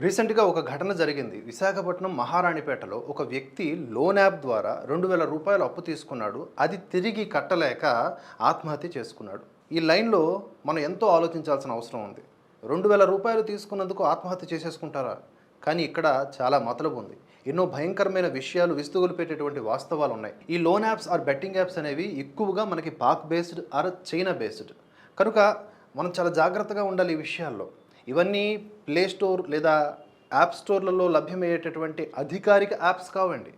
రీసెంట్గా ఒక ఘటన జరిగింది. విశాఖపట్నం మహారాణిపేటలో ఒక వ్యక్తి లోన్ యాప్ ద్వారా రెండు వేల రూపాయలు అప్పు తీసుకున్నాడు. అది తిరిగి కట్టలేక ఆత్మహత్య చేసుకున్నాడు. ఈ లైన్లో మనం ఎంతో ఆలోచించాల్సిన అవసరం ఉంది. రెండు వేల రూపాయలు తీసుకున్నందుకు ఆత్మహత్య చేసేసుకుంటారా? కానీ ఇక్కడ చాలా మతలబు ఉంది. ఎన్నో భయంకరమైన విషయాలు విస్తుగొలిపేటటువంటి వాస్తవాలు ఉన్నాయి. ఈ loan apps or betting apps అనేవి ఎక్కువగా మనకి Pak based or China based. కనుక మనం చాలా జాగ్రత్తగా ఉండాలి ఈ విషయాల్లో. ఇవన్నీ ప్లే స్టోర్ లేదా యాప్ స్టోర్లలో లభ్యమయ్యేటటువంటి అధికారిక యాప్స్ కావండి.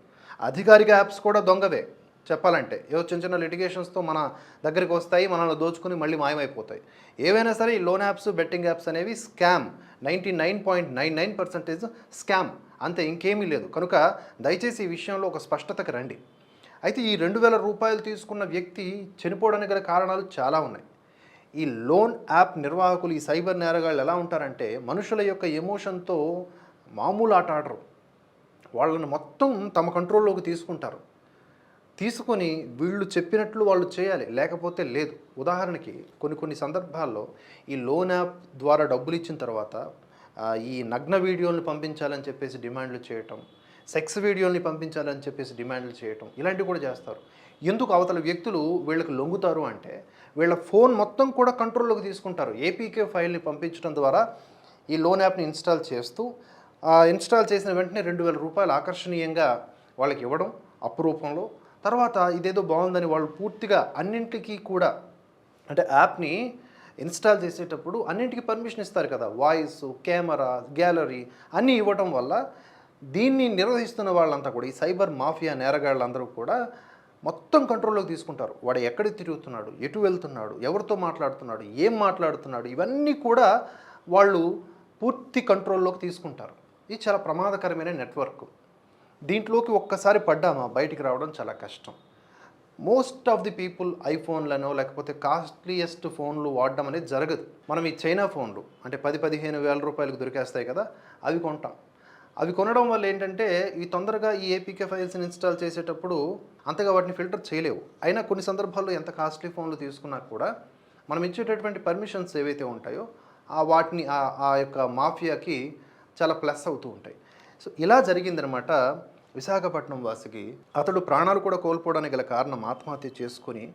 అధికారిక యాప్స్ కూడా దొంగవే. చెప్పాలంటే ఏవో చిన్న చిన్న లిటిగేషన్స్తో మన దగ్గరికి వస్తాయి మనల్ని దోచుకుని మళ్ళీ మాయమైపోతాయి. ఏవైనా సరే ఈ లోన్ యాప్స్ బెట్టింగ్ యాప్స్ అనేవి scam ninety nine point nine nine percentage scam అంతే ఇంకేమీ లేదు. కనుక దయచేసి ఈ విషయంలో ఒక స్పష్టతకు రండి. అయితే ఈ రెండు వేల రూపాయలు తీసుకున్న వ్యక్తి చనిపోవడానికి గల కారణాలు చాలా ఉన్నాయి. ఈ లోన్ యాప్ నిర్వాహకులు ఈ సైబర్ నేరగాళ్ళు ఎలా ఉంటారంటే మనుషుల యొక్క ఎమోషన్తో మామూలు ఆట ఆడరు. వాళ్ళని మొత్తం తమ కంట్రోల్లోకి తీసుకుంటారు. తీసుకొని వీళ్ళు చెప్పినట్లు వాళ్ళు చేయాలి లేకపోతే లేదు. ఉదాహరణకి కొన్ని కొన్ని సందర్భాల్లో ఈ లోన్ యాప్ ద్వారా డబ్బులు ఇచ్చిన తర్వాత ఈ నగ్న వీడియోలను పంపించాలని చెప్పేసి డిమాండ్లు చేయటం సెక్స్ వీడియోల్ని పంపించాలని చెప్పేసి డిమాండ్లు చేయటం ఇలాంటివి కూడా చేస్తారు. ఎందుకు అవతల వ్యక్తులు వీళ్ళకి లొంగుతారు అంటే వీళ్ళ ఫోన్ మొత్తం కూడా కంట్రోల్లోకి తీసుకుంటారు. ఏపీకే ఫైల్ని పంపించడం ద్వారా ఈ లోన్ యాప్ని ఇన్స్టాల్ చేస్తూ ఇన్స్టాల్ చేసిన వెంటనే రెండు వేల రూపాయలు ఆకర్షణీయంగా వాళ్ళకి ఇవ్వడం అప్పు రూపంలో. తర్వాత ఇదేదో బాగుందని వాళ్ళు పూర్తిగా అన్నింటికీ కూడా అంటే యాప్ని ఇన్స్టాల్ చేసేటప్పుడు అన్నింటికి పర్మిషన్ ఇస్తారు కదా. వాయిస్ కెమెరా గ్యాలరీ అన్నీ ఇవ్వటం వల్ల దీన్ని నిర్వహిస్తున్న వాళ్ళంతా కూడా ఈ సైబర్ మాఫియా నేరగాళ్ళందరూ కూడా మొత్తం కంట్రోల్లోకి తీసుకుంటారు. వాడు ఎక్కడికి తిరుగుతున్నాడు ఎటు వెళ్తున్నాడు ఎవరితో మాట్లాడుతున్నాడు ఏం మాట్లాడుతున్నాడు ఇవన్నీ కూడా వాళ్ళు పూర్తి కంట్రోల్లోకి తీసుకుంటారు. ఇది చాలా ప్రమాదకరమైన నెట్వర్క్. దీంట్లోకి ఒక్కసారి పడ్డామా? బయటికి రావడం చాలా కష్టం. మోస్ట్ ఆఫ్ ది పీపుల్ ఐఫోన్లనో లేకపోతే కాస్ట్లీయెస్ట్ ఫోన్లు వాడడం అనేది జరగదు. మనం ఈ చైనా ఫోన్లు అంటే పది పదిహేను వేల రూపాయలకు దొరికేస్తాయి కదా అవి కొంటాం. అవి కొనడం వల్ల ఏంటంటే ఈ తొందరగా ఈ ఏపీకే ఫైల్స్ని ఇన్స్టాల్ చేసేటప్పుడు అంతగా వాటిని ఫిల్టర్ చేయలేవు. అయినా కొన్ని సందర్భాల్లో ఎంత కాస్ట్లీ ఫోన్లు తీసుకున్నా కూడా మనం ఇచ్చేటటువంటి పర్మిషన్స్ ఏవైతే ఉంటాయో ఆ వాటిని ఆ- యొక్క మాఫియాకి చాలా ప్లస్ అవుతూ ఉంటాయి. సో ఇలా జరిగిందనమాట విశాఖపట్నం వాసికి. అతడు ప్రాణాలు కూడా కోల్పోవడానికి గల కారణం ఆత్మహత్య చేసుకొని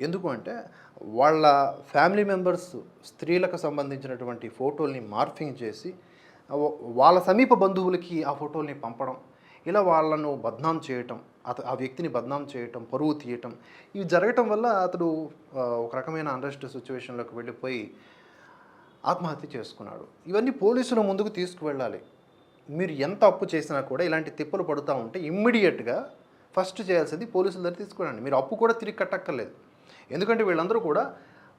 ఎందుకు అంటే వాళ్ళ ఫ్యామిలీ మెంబర్స్ స్త్రీలకు సంబంధించినటువంటి ఫోటోల్ని మార్ఫింగ్ చేసి వాళ్ళ సమీప బంధువులకి ఆ ఫోటోల్ని పంపడం ఇలా వాళ్ళను బద్నాం చేయటం అత ఆ వ్యక్తిని బద్నాం చేయటం పరువు తీయటం ఇవి జరగటం వల్ల అతడు ఒక రకమైన అండర్స్ట్ సిచ్యువేషన్లోకి వెళ్ళిపోయి ఆత్మహత్య చేసుకున్నాడు. ఇవన్నీ పోలీసుల ముందుకు తీసుకువెళ్ళాలి. మీరు ఎంత అప్పు చేసినా కూడా ఇలాంటి తిప్పలు పడుతూ ఉంటే ఇమ్మీడియట్గా ఫస్ట్ చేయాల్సింది పోలీసుల దగ్గర తీసుకురండి. మీరు అప్పు కూడా తిరిగి కట్టక్కర్లేదు. ఎందుకంటే వీళ్ళందరూ కూడా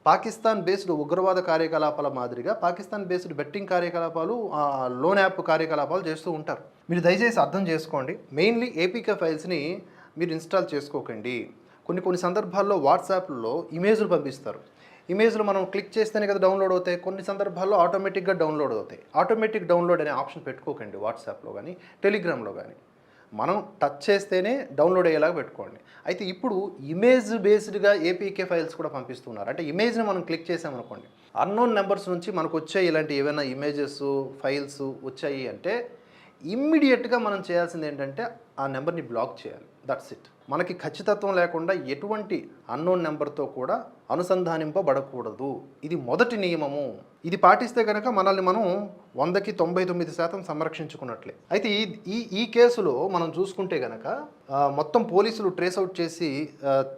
పాకిస్తాన్ బేస్డ్ ఉగ్రవాద కార్యకలాపాల మాదిరిగా పాకిస్తాన్ బేస్డ్ బెట్టింగ్ కార్యకలాపాలు లోన్ యాప్ కార్యకలాపాలు చేస్తూ ఉంటారు. మీరు దయచేసి అర్థం చేసుకోండి. మెయిన్లీ ఏపీకే ఫైల్స్ని మీరు ఇన్స్టాల్ చేసుకోకండి. కొన్ని కొన్ని సందర్భాల్లో వాట్సాప్లో ఇమేజ్లు పంపిస్తారు. ఇమేజ్లు మనం క్లిక్ చేస్తేనే కదా డౌన్లోడ్ అవుతాయి. కొన్ని సందర్భాల్లో ఆటోమేటిక్గా డౌన్లోడ్ అవుతాయి. ఆటోమేటిక్ డౌన్లోడ్ అనే ఆప్షన్ పెట్టుకోకండి వాట్సాప్లో కానీ టెలిగ్రామ్లో కానీ మనం టచ్ చేస్తేనే డౌన్లోడ్ అయ్యేలాగా పెట్టుకోండి. అయితే ఇప్పుడు ఇమేజ్ బేస్డ్గా ఏపీకే ఫైల్స్ కూడా పంపిస్తున్నారు. అంటే ఇమేజ్ని మనం క్లిక్ చేసామనుకోండి. అన్నోన్ నెంబర్స్ నుంచి మనకు వచ్చే ఇలాంటి ఏవైనా ఇమేజెస్ ఫైల్స్ వచ్చాయి అంటే ఇమ్మీడియట్గా మనం చేయాల్సింది ఏంటంటే ఆ నెంబర్ని బ్లాక్ చేయాలి. దట్స్ ఇట్ మనకి ఖచ్చితత్వం లేకుండా ఎటువంటి అన్నోన్ నెంబర్తో కూడా అనుసంధానింపబడకూడదు. ఇది మొదటి నియమము. ఇది పాటిస్తే కనుక మనల్ని మనం వందకి తొంభై తొమ్మిది శాతం సంరక్షించుకున్నట్లే. అయితే ఈ ఈ ఈ కేసులో మనం చూసుకుంటే కనుక మొత్తం పోలీసులు ట్రేస్ అవుట్ చేసి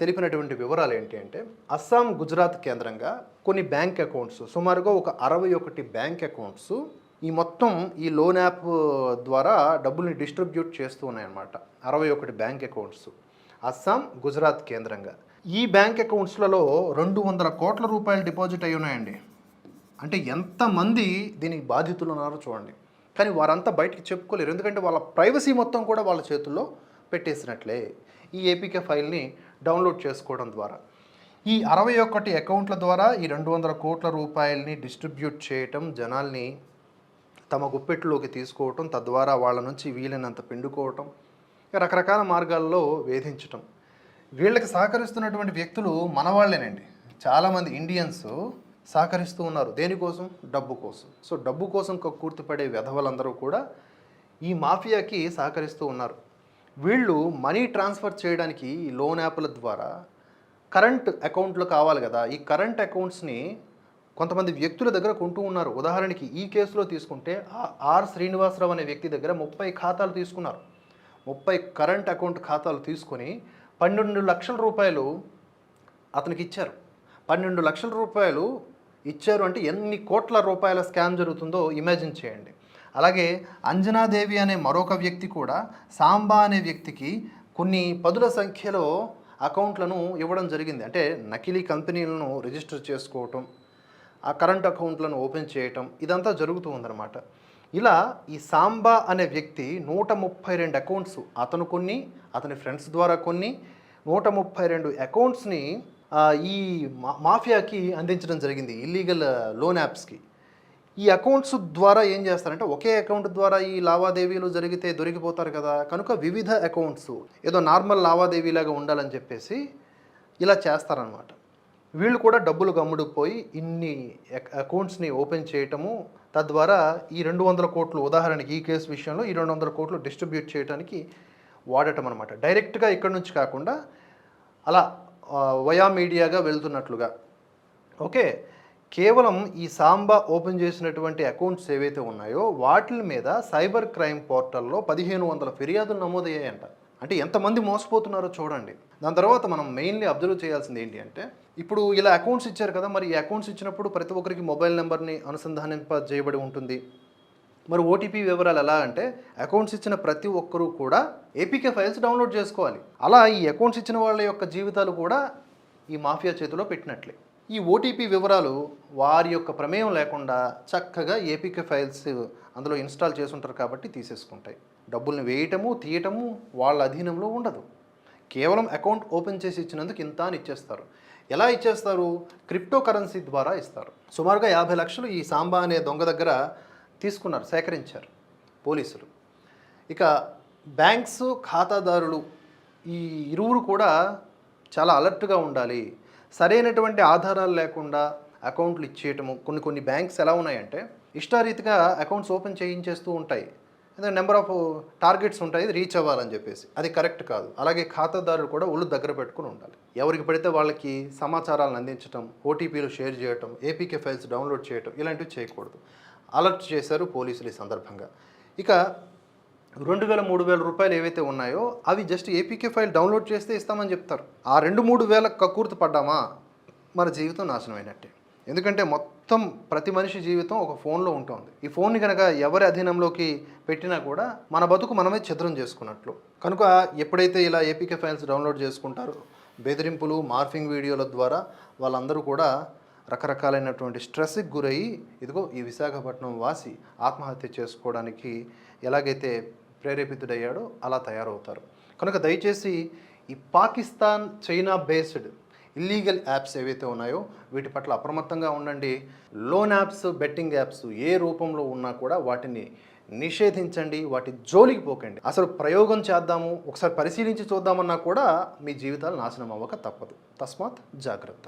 తెలిపినటువంటి వివరాలు ఏంటి అంటే అస్సాం గుజరాత్ కేంద్రంగా కొన్ని బ్యాంక్ అకౌంట్స్ సుమారుగా ఒక అరవై ఒకటి బ్యాంక్ అకౌంట్స్ ఈ మొత్తం ఈ లోన్ యాప్ ద్వారా డబ్బుల్ని డిస్ట్రిబ్యూట్ చేస్తూ ఉన్నాయన్నమాట. అరవై ఒకటి బ్యాంక్ అకౌంట్స్. అస్సాం గుజరాత్ కేంద్రంగా. ఈ బ్యాంక్ అకౌంట్స్లలో రెండు వందల కోట్ల రూపాయలు డిపాజిట్ అయి ఉన్నాయండి. అంటే ఎంతమంది దీనికి బాధితులు ఉన్నారో చూడండి. కానీ వారంతా బయటికి చెప్పుకోలేరు. ఎందుకంటే వాళ్ళ ప్రైవసీ మొత్తం కూడా వాళ్ళ చేతుల్లో పెట్టేసినట్లే. ఈ ఏపీకే ఫైల్ని డౌన్లోడ్ చేసుకోవడం ద్వారా. ఈ అరవై ఒకటి అకౌంట్ల ద్వారా ఈ రెండు వందల కోట్ల రూపాయలని డిస్ట్రిబ్యూట్ చేయటం జనాల్ని తమ గుప్పెట్లోకి తీసుకోవటం తద్వారా వాళ్ళ నుంచి వీలైనంత పిండుకోవటం రకరకాల మార్గాల్లో వేధించటం. వీళ్ళకి సహకరిస్తున్నటువంటి వ్యక్తులు మన వాళ్ళేనండి. చాలామంది ఇండియన్స్ సహకరిస్తూ ఉన్నారు. దేనికోసం డబ్బు కోసం. సో డబ్బు కోసం కూర్తిపడే వ్యధవలందరూ కూడా ఈ మాఫియాకి సహకరిస్తూ ఉన్నారు. వీళ్ళు మనీ ట్రాన్స్ఫర్ చేయడానికి ఈ లోన్ యాప్ల ద్వారా కరెంట్ అకౌంట్లు కావాలి కదా. ఈ కరెంట్ అకౌంట్స్ని కొంతమంది వ్యక్తుల దగ్గర కొంటూ ఉన్నారు. ఉదాహరణకి ఈ కేసులో తీసుకుంటే ఆర్ శ్రీనివాసరావు అనే వ్యక్తి దగ్గర ముప్పై ఖాతాలు తీసుకున్నారు. ముప్పై కరెంట్ అకౌంట్ ఖాతాలు తీసుకొని పన్నెండు లక్షల రూపాయలు అతనికి ఇచ్చారు. పన్నెండు లక్షల రూపాయలు ఇచ్చారు అంటే ఎన్ని కోట్ల రూపాయల స్కామ్ జరుగుతుందో ఇమాజిన్ చేయండి. అలాగే అంజనాదేవి అనే మరొక వ్యక్తి కూడా సాంబా అనే వ్యక్తికి కొన్ని పదుల సంఖ్యలో అకౌంట్లను ఇవ్వడం జరిగింది. అంటే నకిలీ కంపెనీలను రిజిస్టర్ చేసుకోవటం ఆ కరెంట్ అకౌంట్లను ఓపెన్ చేయటం ఇదంతా జరుగుతూ ఉందన్నమాట. ఇలా ఈ సాంబా అనే వ్యక్తి నూట ముప్పై రెండు అకౌంట్స్ అతను కొన్ని అతని ఫ్రెండ్స్ ద్వారా కొన్ని నూట ముప్పై రెండు అకౌంట్స్ని ఈ మా- మాఫియాకి అందించడం జరిగింది ఇల్లీగల్ లోన్ యాప్స్కి. ఈ అకౌంట్స్ ద్వారా ఏం చేస్తారంటే ఒకే అకౌంట్ ద్వారా ఈ లావాదేవీలు జరిగితే దొరికిపోతారు కదా కనుక వివిధ అకౌంట్స్ ఏదో నార్మల్ లావాదేవీలాగా ఉండాలని చెప్పేసి ఇలా చేస్తారనమాట వీళ్ళు కూడా డబ్బులు గమ్ముడుపోయి ఇన్ని అకౌంట్స్ని ఓపెన్ చేయటము తద్వారా ఈ రెండు వందల కోట్లు ఉదాహరణకి ఈ కేసు విషయంలో ఈ రెండు వందల కోట్లు డిస్ట్రిబ్యూట్ చేయడానికి వాడటం అనమాట డైరెక్ట్గా ఇక్కడ నుంచి కాకుండా అలా వయా మీడియాగా వెళ్తున్నట్లుగా. ఓకే? కేవలం ఈ సాంబా ఓపెన్ చేసినటువంటి అకౌంట్స్ ఏవైతే ఉన్నాయో వాటి మీద సైబర్ క్రైమ్ పోర్టల్లో పదిహేను వందల ఫిర్యాదులు నమోదయ్యాయంట. అంటే ఎంతమంది మోసపోతున్నారో చూడండి. దాని తర్వాత మనం మెయిన్లీ అబ్జర్వ్ చేయాల్సింది ఏంటి అంటే ఇప్పుడు ఇలా అకౌంట్స్ ఇచ్చారు కదా మరి ఈ అకౌంట్స్ ఇచ్చినప్పుడు ప్రతి ఒక్కరికి మొబైల్ నెంబర్ని అనుసంధానింప చేయబడి ఉంటుంది. మరి ఓటీపీ వివరాలు ఎలా అంటే అకౌంట్స్ ఇచ్చిన ప్రతి ఒక్కరూ కూడా ఏపీకే ఫైల్స్ డౌన్లోడ్ చేసుకోవాలి. అలా ఈ అకౌంట్స్ ఇచ్చిన వాళ్ళ యొక్క జీవితాలు కూడా ఈ మాఫియా చేతిలో పెట్టినట్లే. ఈ ఓటీపీ వివరాలు వారి యొక్క ప్రమేయం లేకుండా చక్కగా ఏపీకే ఫైల్స్ అందులో ఇన్స్టాల్ చేసుంటారు కాబట్టి తీసేసుకుంటాయి. డబ్బుల్ని వేయటము తీయటము వాళ్ళ అధీనంలో ఉండదు. కేవలం అకౌంట్ ఓపెన్ చేసి ఇచ్చినందుకు ఇంత అని ఇచ్చేస్తారు. ఎలా ఇచ్చేస్తారు? క్రిప్టో కరెన్సీ ద్వారా ఇస్తారు. సుమారుగా యాభై లక్షలు ఈ సాంబా అనే దొంగ దగ్గర తీసుకున్నారు సేకరించారు పోలీసులు. ఇక బ్యాంక్స్ ఖాతాదారులు ఈ ఇరువురు కూడా చాలా అలర్ట్గా ఉండాలి. సరైనటువంటి ఆధారాలు లేకుండా అకౌంట్లు ఇచ్చేయటము కొన్ని కొన్ని బ్యాంక్స్ ఎలా ఉన్నాయంటే ఇష్టారీతిగా అకౌంట్స్ ఓపెన్ చేయించేస్తూ ఉంటాయి. ఎందుకంటే నెంబర్ ఆఫ్ టార్గెట్స్ ఉంటాయి రీచ్ అవ్వాలని చెప్పేసి. అది కరెక్ట్ కాదు. అలాగే ఖాతాదారులు కూడా ఒళ్ళు దగ్గర పెట్టుకుని ఉండాలి. ఎవరికి పడితే వాళ్ళకి సమాచారాలను అందించడం ఓటీపీలు షేర్ చేయటం ఏపీకే ఫైల్స్ డౌన్లోడ్ చేయటం ఇలాంటివి చేయకూడదు. అలర్ట్ చేశారు పోలీసులు ఈ సందర్భంగా. ఇక రెండు వేల మూడు వేల రూపాయలు ఏవైతే ఉన్నాయో అవి జస్ట్ ఏపీకే ఫైల్ డౌన్లోడ్ చేస్తే ఇస్తామని చెప్తారు. ఆ రెండు మూడు వేల కక్కుర్తి పడ్డామా? మన జీవితం నాశనమైనట్టే. ఎందుకంటే మొత్తం మొత్తం ప్రతి మనిషి జీవితం ఒక ఫోన్లో ఉంటుంది. ఈ ఫోన్ని కనుక ఎవరి అధీనంలోకి పెట్టినా కూడా మన బతుకు మనమే ఛిద్రం చేసుకున్నట్లు. కనుక ఎప్పుడైతే ఇలా ఏపీకే ఫైల్స్ డౌన్లోడ్ చేసుకుంటారో బెదిరింపులు మార్ఫింగ్ వీడియోల ద్వారా వాళ్ళందరూ కూడా రకరకాలైనటువంటి స్ట్రెస్కి గురయ్యి ఇదిగో ఈ విశాఖపట్నం వాసి ఆత్మహత్య చేసుకోవడానికి ఎలాగైతే ప్రేరేపితుడయ్యాడో అలా తయారవుతారు. కనుక దయచేసి ఈ Pakistan China based illegal apps ఏవైతే ఉన్నాయో వీటి పట్ల అప్రమత్తంగా ఉండండి. లోన్ యాప్స్ బెట్టింగ్ యాప్స్ ఏ రూపంలో ఉన్నా కూడా వాటిని నిషేధించండి వాటి జోలికి పోకండి. అసలు ప్రయోగం చేద్దాము ఒకసారి పరిశీలించి చూద్దామన్నా కూడా మీ జీవితాలు నాశనం అవ్వక తప్పదు. తస్మాత్ జాగ్రత్త.